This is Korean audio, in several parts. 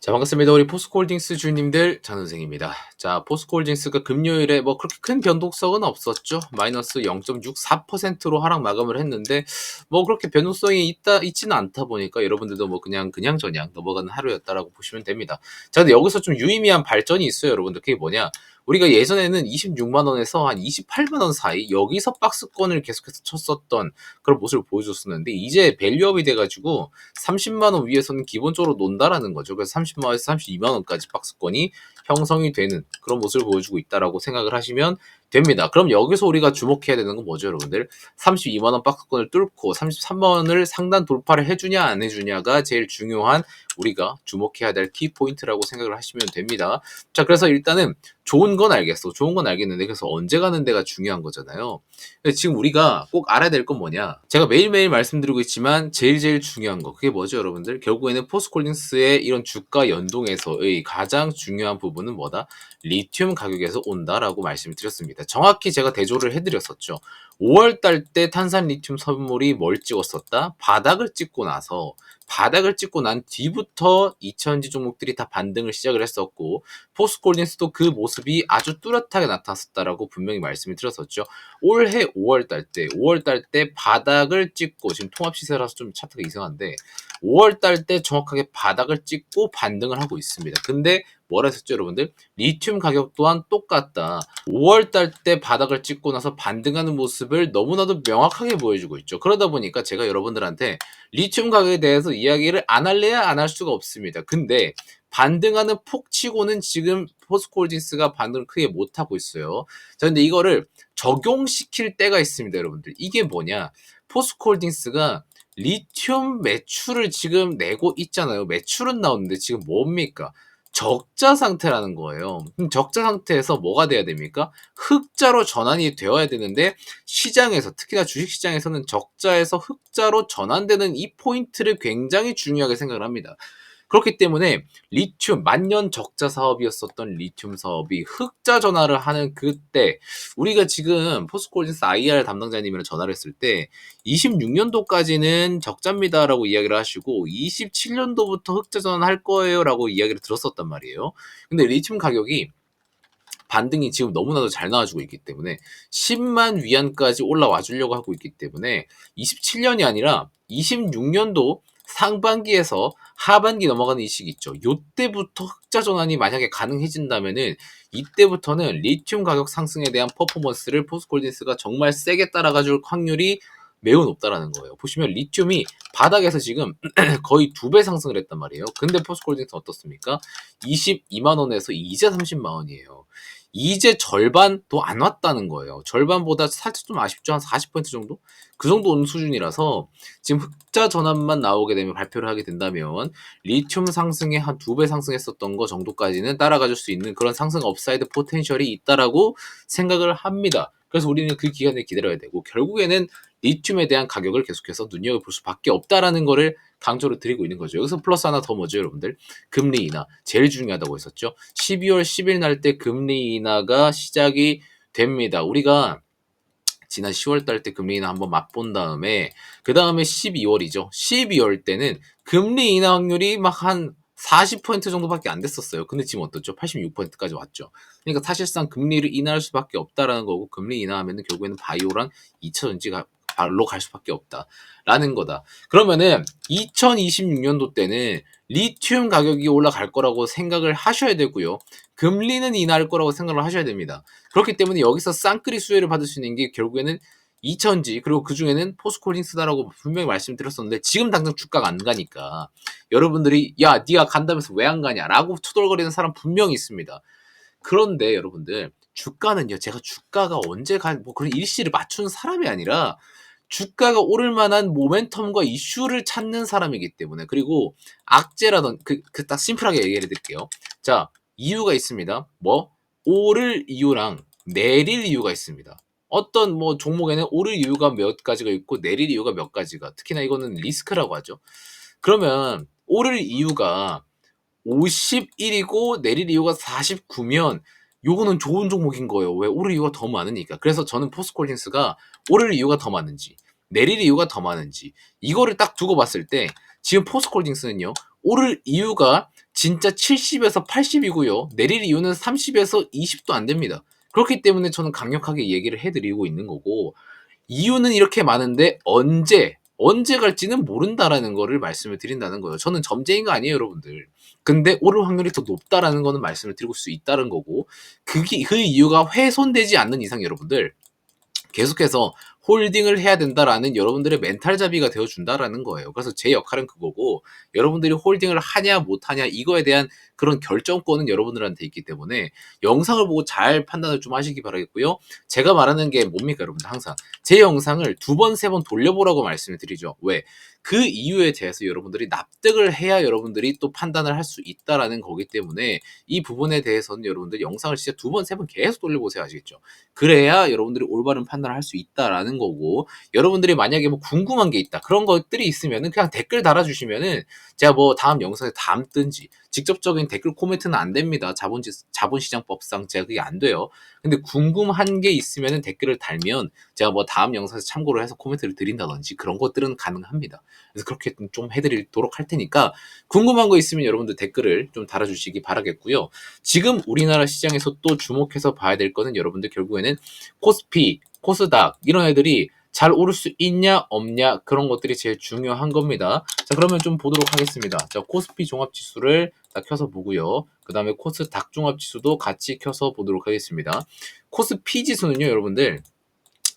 자, 반갑습니다. 우리 포스코홀딩스 주님들, 장선생입니다. 자, 포스코홀딩스가 금요일에 뭐 그렇게 큰 변동성은 없었죠. 마이너스 0.64%로 하락 마감을 했는데, 뭐 그렇게 변동성이 있다, 있지는 않다 보니까 여러분들도 뭐 그냥, 그냥 저냥 넘어가는 하루였다라고 보시면 됩니다. 자, 근데 여기서 좀 유의미한 발전이 있어요, 여러분들. 그게 뭐냐? 우리가 예전에는 26만원에서 한 28만원 사이, 여기서 박스권을 계속해서 쳤었던 그런 모습을 보여줬었는데, 이제 밸류업이 돼가지고 30만원 위에서는 기본적으로 논다라는 거죠. 그래서 30만원에서 32만원까지 박스권이 형성이 되는 그런 모습을 보여주고 있다라고 생각을 하시면 됩니다. 그럼 여기서 우리가 주목해야 되는 건 뭐죠, 여러분들? 32만원 박스권을 뚫고 33만원을 상단 돌파를 해주냐, 안 해주냐가 제일 중요한 우리가 주목해야 될 키포인트라고 생각을 하시면 됩니다. 자, 그래서 일단은 좋은 건 알겠어. 좋은 건 알겠는데, 그래서 언제 가는 데가 중요한 거잖아요. 지금 우리가 꼭 알아야 될 건 뭐냐? 제가 매일매일 말씀드리고 있지만, 제일 제일 중요한 거. 그게 뭐죠, 여러분들? 결국에는 포스콜린스의 이런 주가 연동에서의 가장 중요한 부분은 뭐다? 리튬 가격에서 온다라고 말씀을 드렸습니다. 정확히 제가 대조를 해드렸었죠. 5월달 때 탄산 리튬 선물이 뭘 찍었었다? 바닥을 찍고 나서 바닥을 찍고 난 뒤부터 2000지 종목들이 다 반등을 시작을 했었고 포스콜린스도 그 모습이 아주 뚜렷하게 나타났었다라고 분명히 말씀을 드렸었죠. 올해 5월달 때 5월달 때 바닥을 찍고 지금 통합 시세라서 좀 차트가 이상한데 5월달 때 정확하게 바닥을 찍고 반등을 하고 있습니다. 근데 뭐라 했었죠, 여러분들? 리튬 가격 또한 똑같다. 5월달 때 바닥을 찍고 나서 반등하는 모습을 너무나도 명확하게 보여주고 있죠. 그러다 보니까 제가 여러분들한테 리튬 가격에 대해서 이야기를 안 할래야 안 할 수가 없습니다. 근데 반등하는 폭치고는 지금 포스코홀딩스가 반등을 크게 못하고 있어요. 자, 근데 이거를 적용시킬 때가 있습니다, 여러분들. 이게 뭐냐? 포스코홀딩스가 리튬 매출을 지금 내고 있잖아요. 매출은 나오는데 지금 뭡니까? 적자 상태라는 거예요. 그럼 적자 상태에서 뭐가 돼야 됩니까? 흑자로 전환이 되어야 되는데 시장에서 특히나 주식 시장에서는 적자에서 흑자로 전환되는 이 포인트를 굉장히 중요하게 생각을 합니다. 그렇기 때문에 리튬 만년 적자 사업이었었던 리튬 사업이 흑자 전화를 하는 그때 우리가 지금 포스코홀딩스 IR 담당자님이랑 전화를 했을 때 26년도까지는 적자입니다라고 이야기를 하시고 27년도부터 흑자 전환할 거예요라고 이야기를 들었었단 말이에요. 근데 리튬 가격이 반등이 지금 너무나도 잘 나와주고 있기 때문에 10만 위안까지 올라와 주려고 하고 있기 때문에 27년이 아니라 26년도 상반기에서 하반기 넘어가는 이 시기 있죠. 요때부터 흑자 전환이 만약에 가능해진다면은 이때부터는 리튬 가격 상승에 대한 퍼포먼스를 포스콜딘스가 정말 세게 따라가 줄 확률이 매우 높다라는 거예요. 보시면 리튬이 바닥에서 지금 거의 두 배 상승을 했단 말이에요. 근데 포스콜딘스 어떻습니까? 22만 원에서 이제 30만 원이에요. 이제 절반도 안 왔다는 거예요. 절반보다 살짝 좀 아쉽죠. 한 40% 정도? 그 정도 온 수준이라서 지금 흑자 전환만 나오게 되면 발표를 하게 된다면 리튬 상승에 한 두 배 상승했었던 거 정도까지는 따라가 줄 수 있는 그런 상승 업사이드 포텐셜이 있다라고 생각을 합니다. 그래서 우리는 그 기간을 기다려야 되고 결국에는 리튬에 대한 가격을 계속해서 눈여겨볼 수밖에 없다라는 거를 강조를 드리고 있는 거죠. 여기서 플러스 하나 더 뭐죠, 여러분들? 금리 인하. 제일 중요하다고 했었죠. 12월 10일 날 때 금리 인하가 시작이 됩니다. 우리가 지난 10월 달 때 금리 인하 한번 맛본 다음에 그 다음에 12월이죠. 12월 때는 금리 인하 확률이 막 한 40% 정도밖에 안 됐었어요. 근데 지금 어떻죠? 86%까지 왔죠. 그러니까 사실상 금리를 인하할 수밖에 없다라는 거고 금리 인하하면은 결국에는 바이오랑 2차 전지가 발로 갈 수밖에 없다라는 거다. 그러면은 2026년도 때는 리튬 가격이 올라갈 거라고 생각을 하셔야 되고요. 금리는 인하할 거라고 생각을 하셔야 됩니다. 그렇기 때문에 여기서 쌍끌이 수혜를 받을 수 있는 게 결국에는 2000지 그리고 그 중에는 포스코린스다라고 분명히 말씀드렸었는데 지금 당장 주가가 안 가니까 여러분들이 야 네가 간다면서 왜 안 가냐라고 투덜거리는 사람 분명히 있습니다. 그런데 여러분들 주가는요 제가 주가가 언제 갈뭐 그런 일시를 맞추는 사람이 아니라 주가가 오를 만한 모멘텀과 이슈를 찾는 사람이기 때문에 그리고 악재라던 그딱 심플하게 얘기해 드릴게요. 자 이유가 있습니다. 뭐 오를 이유랑 내릴 이유가 있습니다. 어떤 뭐 종목에는 오를 이유가 몇 가지가 있고 내릴 이유가 몇 가지가 특히나 이거는 리스크라고 하죠. 그러면 오를 이유가 51이고 내릴 이유가 49면 요거는 좋은 종목인 거예요. 왜? 오를 이유가 더 많으니까. 그래서 저는 포스콜린스가 오를 이유가 더 많은지 내릴 이유가 더 많은지 이거를 딱 두고 봤을 때 지금 포스콜딩스는요 오를 이유가 진짜 70에서 80이고요. 내릴 이유는 30에서 20도 안 됩니다. 그렇기 때문에 저는 강력하게 얘기를 해드리고 있는 거고 이유는 이렇게 많은데 언제 언제 갈지는 모른다라는 거를 말씀을 드린다는 거예요. 저는 점쟁이가 아니에요, 여러분들. 근데 오를 확률이 더 높다라는 거는 말씀을 드리고 수 있다는 거고 그게 그 이유가 훼손되지 않는 이상 여러분들 계속해서 홀딩을 해야 된다라는 여러분들의 멘탈 잡이가 되어 준다라는 거예요. 그래서 제 역할은 그거고 여러분들이 홀딩을 하냐 못 하냐 이거에 대한 그런 결정권은 여러분들한테 있기 때문에 영상을 보고 잘 판단을 좀 하시기 바라겠고요. 제가 말하는 게 뭡니까 여러분들 항상 제 영상을 두 번 세 번 돌려보라고 말씀을 드리죠. 왜? 그 이유에 대해서 여러분들이 납득을 해야 여러분들이 또 판단을 할 수 있다라는 거기 때문에 이 부분에 대해서는 여러분들 영상을 진짜 두 번 세 번 계속 돌려보세요 아시겠죠? 그래야 여러분들이 올바른 판단을 할 수 있다라는 거고 여러분들이 만약에 뭐 궁금한 게 있다 그런 것들이 있으면은 그냥 댓글 달아주시면은 제가 뭐 다음 영상에 담든지 직접적인 댓글 코멘트는 안 됩니다. 자본지, 자본시장법상 제가 그게 안 돼요. 근데 궁금한 게 있으면 댓글을 달면 제가 뭐 다음 영상에서 참고를 해서 코멘트를 드린다든지 그런 것들은 가능합니다. 그래서 그렇게 좀 해드리도록 할 테니까 궁금한 거 있으면 여러분들 댓글을 좀 달아주시기 바라겠고요. 지금 우리나라 시장에서 또 주목해서 봐야 될 거는 여러분들 결국에는 코스피, 코스닥 이런 애들이 잘 오를 수 있냐 없냐 그런 것들이 제일 중요한 겁니다. 자 그러면 좀 보도록 하겠습니다. 자 코스피 종합지수를 다 켜서 보고요. 그 다음에 코스닥 종합지수도 같이 켜서 보도록 하겠습니다. 코스피 지수는요 여러분들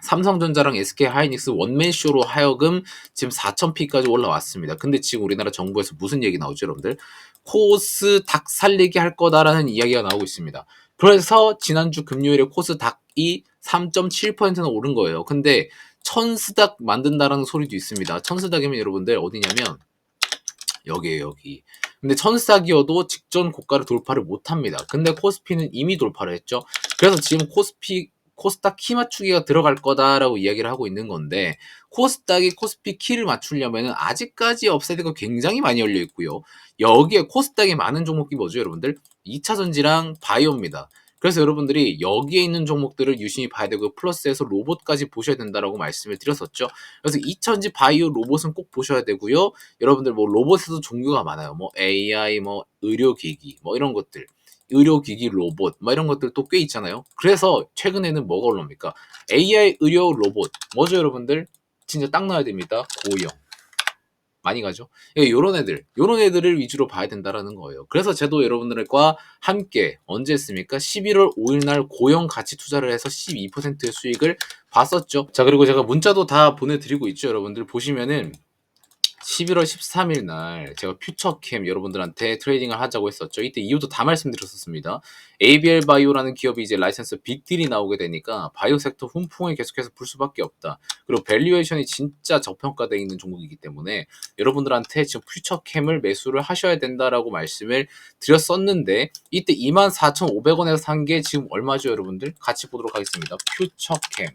삼성전자랑 SK하이닉스 원맨쇼로 하여금 지금 4,000피까지 올라왔습니다. 근데 지금 우리나라 정부에서 무슨 얘기 나오죠, 여러분들? 코스닥 살리기 할 거다라는 이야기가 나오고 있습니다. 그래서 지난주 금요일에 코스닥이 3.7%는 오른 거예요. 근데 천스닥 만든다라는 소리도 있습니다. 천스닥이면 여러분들 어디냐면 여기에요, 여기. 근데 천스닥이어도 직전 고가를 돌파를 못 합니다. 근데 코스피는 이미 돌파를 했죠. 그래서 지금 코스피 코스닥 키 맞추기가 들어갈 거다라고 이야기를 하고 있는 건데 코스닥이 코스피 키를 맞추려면 아직까지 업사이드가 굉장히 많이 열려 있고요. 여기에 코스닥에 많은 종목이 뭐죠, 여러분들? 2차 전지랑 바이오입니다. 그래서 여러분들이 여기에 있는 종목들을 유심히 봐야 되고 플러스해서 로봇까지 보셔야 된다라고 말씀을 드렸었죠. 그래서 2천지 바이오 로봇은 꼭 보셔야 되고요. 여러분들 뭐 로봇에도 종류가 많아요. 뭐 AI, 뭐 의료기기, 뭐 이런 것들. 의료기기 로봇, 뭐 이런 것들 또 꽤 있잖아요. 그래서 최근에는 뭐가 올라옵니까? AI 의료 로봇. 뭐죠, 여러분들? 진짜 딱 나야 됩니다. 고형. 많이 가죠. 이런 애들, 이런 애들을 위주로 봐야 된다라는 거예요. 그래서 저도 여러분들과 함께 언제 했습니까? 11월 5일 날 고용 가치 투자를 해서 12%의 수익을 봤었죠. 자, 그리고 제가 문자도 다 보내드리고 있죠. 여러분들 보시면은 11월 13일 날 제가 퓨처캠 여러분들한테 트레이딩을 하자고 했었죠. 이때 이유도 다 말씀드렸었습니다. ABL 바이오라는 기업이 이제 라이센스 빅딜이 나오게 되니까 바이오 섹터 훈풍에 계속해서 불 수밖에 없다. 그리고 밸류에이션이 진짜 저평가되어 있는 종목이기 때문에 여러분들한테 지금 퓨처캠을 매수를 하셔야 된다라고 말씀을 드렸었는데 이때 24,500원에서 산 게 지금 얼마죠, 여러분들? 같이 보도록 하겠습니다. 퓨처캠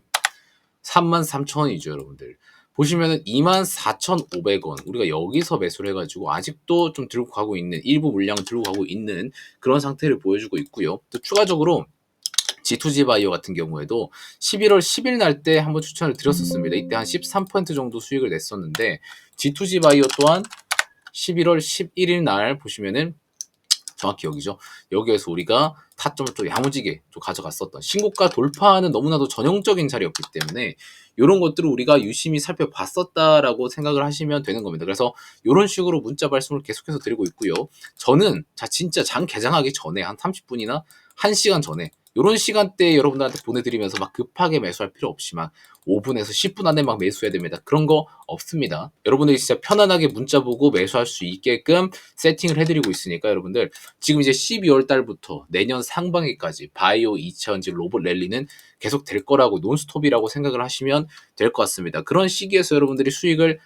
33,000원이죠, 여러분들. 보시면은 24,500원 우리가 여기서 매수를 해가지고 아직도 좀 들고 가고 있는 일부 물량을 들고 가고 있는 그런 상태를 보여주고 있고요. 또 추가적으로 G2G 바이오 같은 경우에도 11월 10일 날 때 한번 추천을 드렸었습니다. 이때 한 13% 정도 수익을 냈었는데 G2G 바이오 또한 11월 11일 날 보시면은 정확히 여기죠. 여기에서 우리가 타점을 또 야무지게 또 가져갔었던 신고가 돌파하는 너무나도 전형적인 자리였기 때문에 이런 것들을 우리가 유심히 살펴봤었다라고 생각을 하시면 되는 겁니다. 그래서 이런 식으로 문자 발송을 계속해서 드리고 있고요. 저는 자 진짜 장 개장하기 전에 한 30분이나 1시간 전에 이런 시간대에 여러분들한테 보내드리면서 막 급하게 매수할 필요 막 5분에서 10분 안에 막 매수해야 됩니다. 그런 거 없습니다. 여러분들이 진짜 편안하게 문자 보고 매수할 수 있게끔 세팅을 해드리고 있으니까 여러분들 지금 이제 12월 달부터 내년 상반기까지 바이오 2차전지 로봇 랠리는 계속 될 거라고 논스톱이라고 생각을 하시면 될 것 같습니다. 그런 시기에서 여러분들이 수익을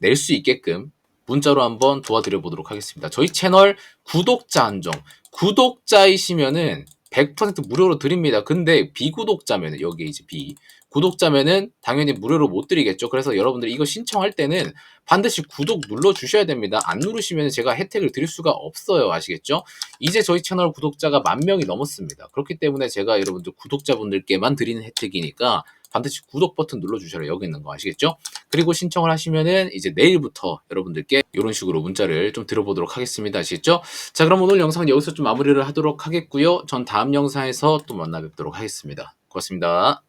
낼 수 있게끔 문자로 한번 도와드려 보도록 하겠습니다. 저희 채널 구독자 한정 구독자이시면은 100% 무료로 드립니다. 근데 비구독자면 여기 이제 비 구독자면은 당연히 무료로 못 드리겠죠. 그래서 여러분들 이거 신청할 때는 반드시 구독 눌러 주셔야 됩니다. 안 누르시면 제가 혜택을 드릴 수가 없어요. 아시겠죠? 이제 저희 채널 구독자가 만 명이 넘었습니다. 그렇기 때문에 제가 여러분들 구독자분들께만 드리는 혜택이니까 반드시 구독 버튼 눌러 주셔라. 여기 있는 거 아시겠죠? 그리고 신청을 하시면은 이제 내일부터 여러분들께 이런 식으로 문자를 좀 들어보도록 하겠습니다. 아시겠죠? 자, 그럼 오늘 영상 여기서 좀 마무리를 하도록 하겠고요. 전 다음 영상에서 또 만나 뵙도록 하겠습니다. 고맙습니다.